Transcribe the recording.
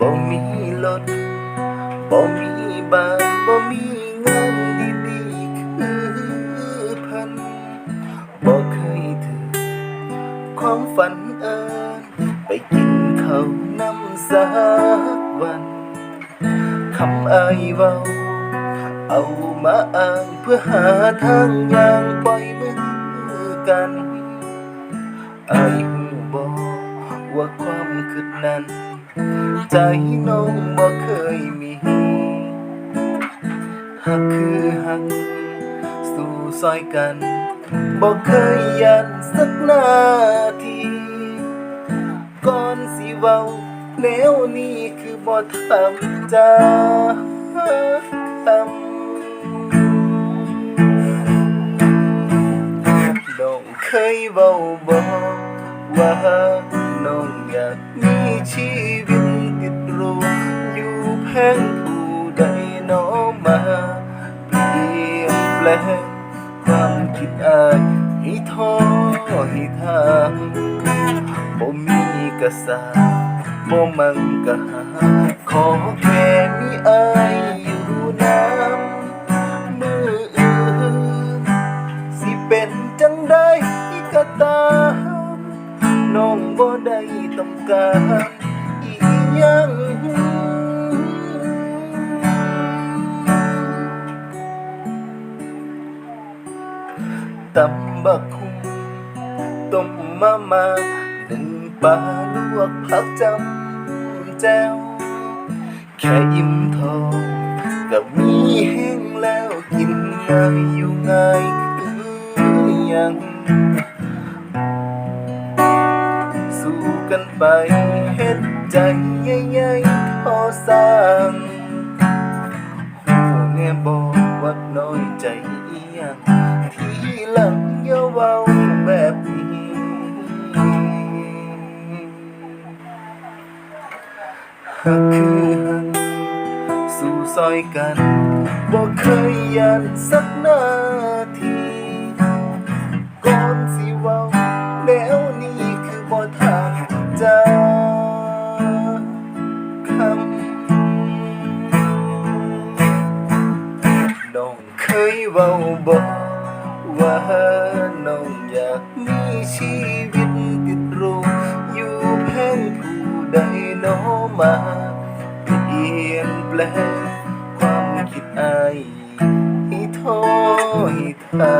บ่มีรถบ่มีบ้านบ่มีงานดีๆคือพันบ่เคยถึงความฝันเอินไปกินข้าวนำสักวันคำอายเว้าเอามาอ้างเพื่อหาทางย่างปล่อยมือกันอายหูบอกว่าความคิดนั้น ใจน้องบ่เคยมีหักคือหัก สู่ซอยกันบ่เคยยันสักนาทีก่อนสิเว้าแนวนี้คือบ่ทำจ้าทำน้องเคยเว้าบอกว่าากมีชีวิตติดรูอยู่แพงผู้ใดหนอมาเปลี่ยนแปลงความคิดอายให้ท้อให้ทางบ่มีกระสาบ่มังกะหาขอแค่มีอายอยู่น้ำมืออื่นสิเป็นจังได้ก็ตาม น้องบ่ได้ต้องการอียังตำบักคุงต้มมามาหนึ่งปลาลวกผักจำแจ้วแค่ยิ้มท้องกับมีแห้งแล้วกินง่ายอยู่ง่ายคือยัง กันไปเฮ็ดใจใหญ่ๆพอสร้างหูแน่บอกว่าน้อยใจอีหยังทีหลังอย่าเว้าแบบนี้หักคือหักสู่ซอยกันบ่เคยยันสักนาที จ้าคำน้องเคยเว้าบอกว่าน้องอยากมีชีวิตติดรูอยู่แพงผู้ใดหนอมาเปลี่ยนแปลงความคิดไอ้ท้อให้ทา